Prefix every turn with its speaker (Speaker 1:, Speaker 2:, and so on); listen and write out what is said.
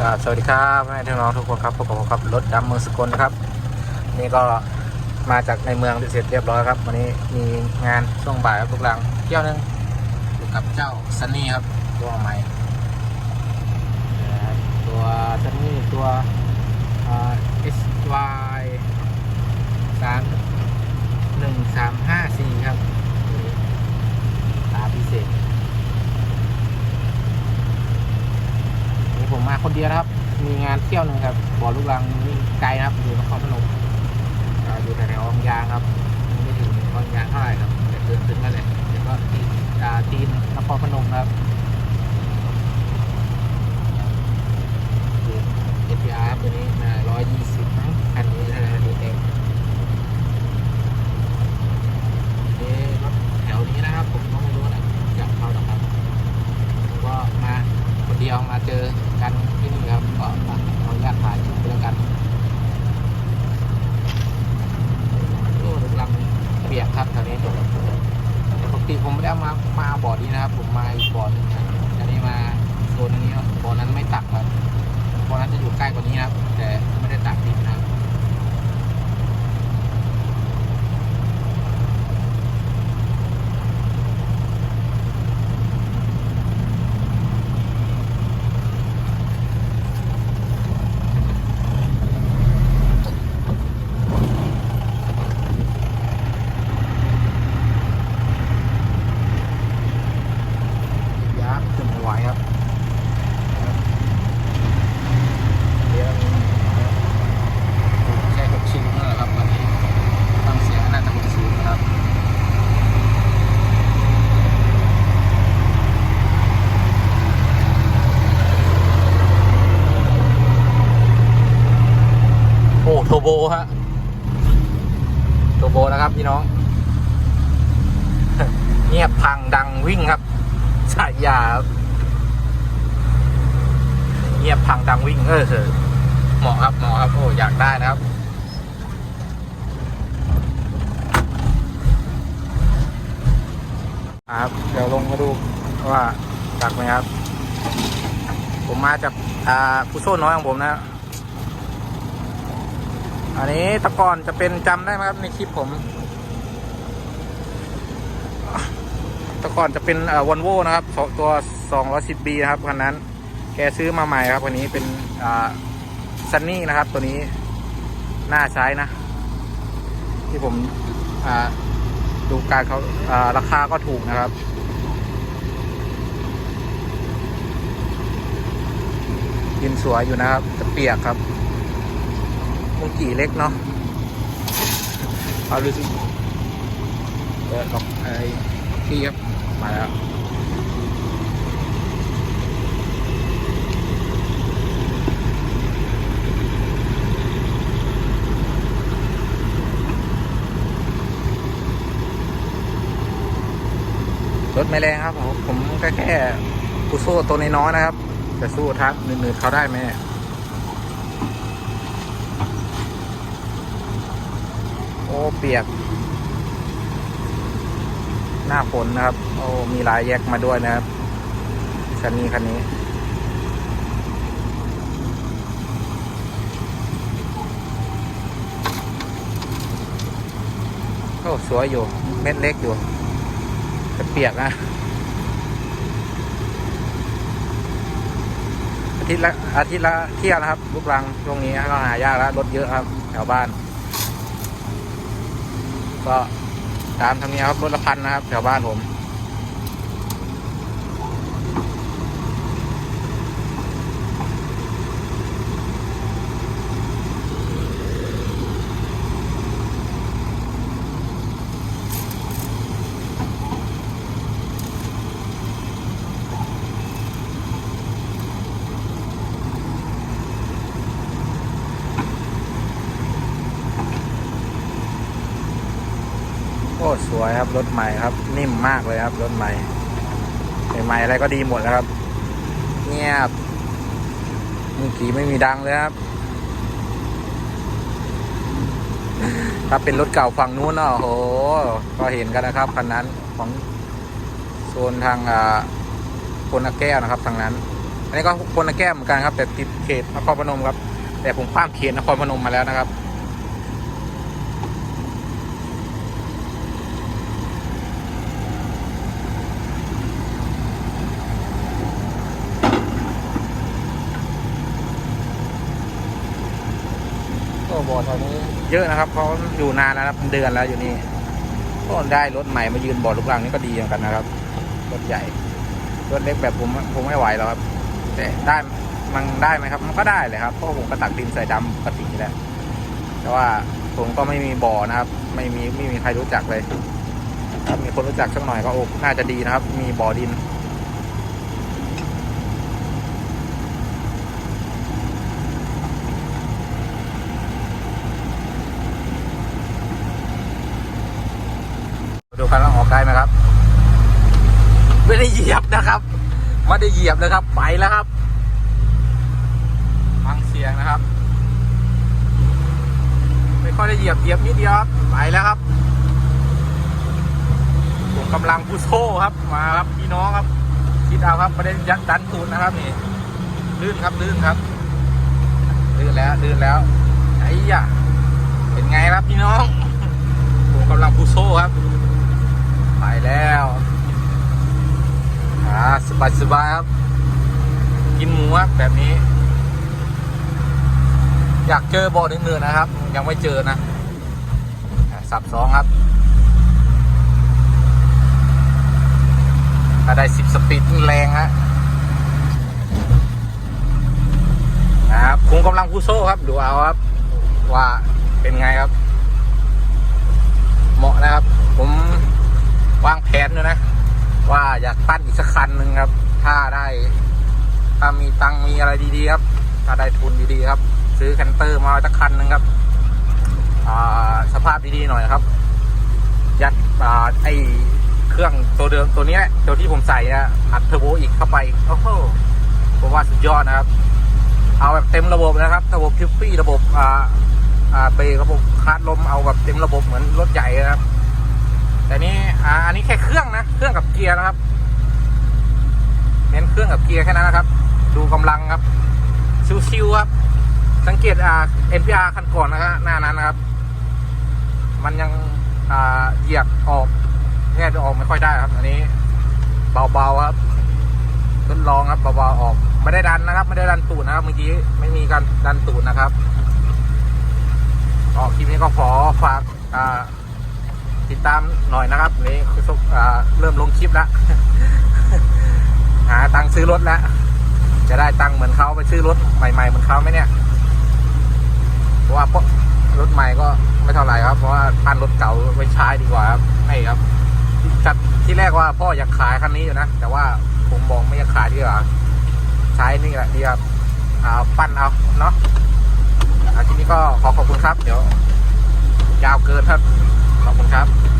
Speaker 1: ครับสวัสดีครับแม่พี่น้องทุกคนครับพบกับผมครับรถดำเมืองสกลนะครับ นี่ก็มาจากในเมืองเสร็จเรียบร้อยครับ วันนี้มีงานช่วงบ่ายครับทุกหลังเที่ยวนึงอยู่กับเจ้าซันนี่ครับตัวใหม่ตัวอ่า SY สามหนึ่งสามห้าสี่ครับตัวนี้ตาพิเศษ นี่ผมมาคนเดียวนะครับ มีงาน เที่ยวหนึ่งครับบ่อลูกรังนี่ไกลนะครับอยู่นครพนมอยู่แถวๆอองยางครับไม่ถึงอองยางเท่าไหร่ครับแต่เดินถึงนั่นเลยเดี๋ยวก็ตีนอ่าตีนนครพนมครับเอพีอาร์ตัวนี้นะร้อยยี่สิบมั้งคันนี้นะดูเองเอ๊ะรถแถวนี้นะครับ ผมก็ไม่รู้นะจะเข้าหรอครับ ผมก็มาคนเดียวมาเจอกันที่นี่ครับ ก็มาขออนุญาตถ่ายคลิปแล้วกันโอ้ดูลำเปียกครับแถวนี้ปกติผมไม่ได้เอามามาเอาบ่อนี้นะครับ ผมมาอีกบ่อหนึงครับอันนี้มาโซนนี้ครับบ่อนั้นไม่ตักครับบ่อนั้นจะอยู่ใกล้กว่านี้นะครับ แต่ไม่ได้ตักดินนะครับ ยักษ์ขึ้นไม่ไหวครับเดี๋ยวใช้หกชิ้นนั่นแหละครับวันนี้ฟังเสียงน่าจะหกชิ้นนะครับ โอ้โบฮะโทโบนะครับพี่น้อง เงียบพังดังวิ่งครับฉายาเงียบพังดังวิ่งเออเออเหมาะครับเหมาะครับโอ้อยากได้นะครับครับเดี๋ยวลงมาดูว่าตักไหมครับ ผมมาจากอ่าผู้โซ่น้อยของผมนะ อันนี้ตะกอนจะเป็นจำได้ไหมครับในคลิปผมต่ก่อนจะเป็นวอลโวนะครับสองตัว 210B นะครับคันนั้น แกซื้อมาใหม่ครับคันนี้เป็นซันนี่นะครับ ตัวนี้น่าใช้นะ ที่ผมอ่าดูการเขาอ่าราคาก็ถูกนะครับยินสวยอยู่นะครับ จะเปียกครับ มุงกี่เล็กเนาะเอาดูสิเปิดกับไอ้พี่ครับ มาแล้วรถไม่แรงครับผมผมแค่แค่กูสู้ตัวน้อยๆนะครับ จะสู้ทักหนืดๆเขาได้ไหมเนี่ย โอ้เปียก หน้าฝนนะครับ โอ้มีลายแยกมาด้วยนะครับคันนี้คันนี้โอ้สวยอยู่ เม็ดเล็กอยู่แต่เปียกนะอาทิตย์ละอาทิตย์ละเที่ยวนะครับ ลูกรังช่วงนี้ก็หายากแล้วรถเยอะครับ แถวบ้าน ก็ตามธรรมเนียมครับรถละพันนะครับแถวบ้านผม วยครับรถใหม่ครับ นิ่มมากเลยครับรถใหม่ใหม่อะไรก็ดีหมดแล้วครับ เงียบมือกี้ไม่มีดังเลยครับ ถ้าเป็นรถเก่าฝั่งนู้นเนาะโอ้โหก็เห็นกันนะครับคันนั้นของโซนทางอ่าคนาแก้วนะครับทางนั้น อันนี้ก็คนลแก้มเหมือนกันครับ แต่ติดเขตนครพนมครับ แต่ผมข้ามเขตนครพนมมาแล้วนะครับ บอตอนนี้เยอะนะครับเพราอยู่นานแล้วนะครับเป็นเดือนแล้วอยู่นี่ก็ได้รถใหม่มายืนบอร์ดลูกรังนี่ก็ดีเหมือนกันนะครับรถใหญ่รถเล็กแบบผมผมไม่ไหวแล้วครับแต่ได้มันได้ไหมครับ มันก็ได้เลยครับเพราะผมก็ตักดินใส่ดำปกติแล้วแต่ว่าผมก็ไม่มีบ่อนะครับ ไม่มีไม่มีใครรู้จักเลย ถ้ามีคนรู้จักสักหน่อยก็โอ้น่าจะดีนะครับ มีบ่อดิน ดูกันว่าออกได้ไหมครับ ไม่ได้เหยียบนะครับไม่ได้เหยียบนะครับ ไปแล้วครับฟังเสียงนะครับ ไม่ค่อยได้เหยียบเหยียบนิดเดียวครับไปแล้วครับผมกำลังพุโซ่ครับมาครับพี่น้องครับ คิดเอาครับประเด็นยัดดันตูนนะครับนี่ลื่นครับลื่นครับลื่นแล้วลื่นแล้วไอ้ยะเป็นไงครับพี่น้องผมกำลังพุโซ่ครับ แล้วอ่าสบายสบายครับ กินหมูแบบนี้ อยากเจอบ่อหนึ่งๆนะครับ ยังไม่เจอนะสับสองครับถ้าได้สิบสปีดแรงฮะนะครับผมกำลังพูโซ่ครับ ดูเอาครับ ว่าเป็นไงครับ เหมาะนะครับ ผม วางแผนอยู่นะ ว่าอยากปั้นอีกสักคันหนึ่งครับ ถ้าได้ ถ้ามีตังมีอะไรดีๆครับ ถ้าได้ทุนดีๆครับ ซื้อแคนเตอร์มาสักคันหนึ่งครับสภาพดีๆหน่อยครับ ยัดอ่าไอเครื่องตัวเดิมตัวนี้ตัวที่ผมใส่อะอัดเทอร์โบอีกเข้าไปโอ้โหผมว่าสุดยอดนะครับ เอาแบบเต็มระบบนะครับ ระบบทิฟฟี่ระบบอ่าอ่าเบรกระบบคาร์ดลมเอาแบบเต็มระบบเหมือนรถใหญ่นะครับ แต่นี่อ่าอันนี้แค่เครื่องนะ เครื่องกับเกียร์นะครับ เน้นเครื่องกับเกียร์แค่นั้นนะครับ ดูกำลังครับ ชิวๆครับ สังเกตอ่า NPR คันก่อนนะฮะหน้านั้นนะครับ มันยังอ่าเหยียบออกแทบจะออกไม่ค่อยได้ครับ อันนี้ เบาๆครับทดลองครับเบาๆออก ไม่ได้ดันนะครับ ไม่ได้ดันตูดนะครับเมื่อกี้ไม่มีการดันตูดนะครับออกคลิปนี้ก็ขอฝากอ่า ติดตามหน่อยนะครับนี่คือเริ่มลงคลิปแล้วหาตังค์ซื้อรถแล้วจะได้ตังค์เหมือนเขาไปซื้อรถใหม่ๆเหมือนเขาไหมเนี่ยเพราะว่ารถใหม่ก็ไม่เท่าไหร่ครับ เพราะว่าปั้นรถเก่าไว้ใช้ดีกว่าครับให้ครับจัดที่แรกว่าพ่ออยากขายคันนี้อยู่นะแต่ว่าผมบอกไม่อยากขายดีกว่าใช้นี่แหละดีครับเอาปั้นเอาเนาะทีนี้ก็ขอขอบคุณครับ เดี๋ยวยาวเกินครับ ขอบคุณครับ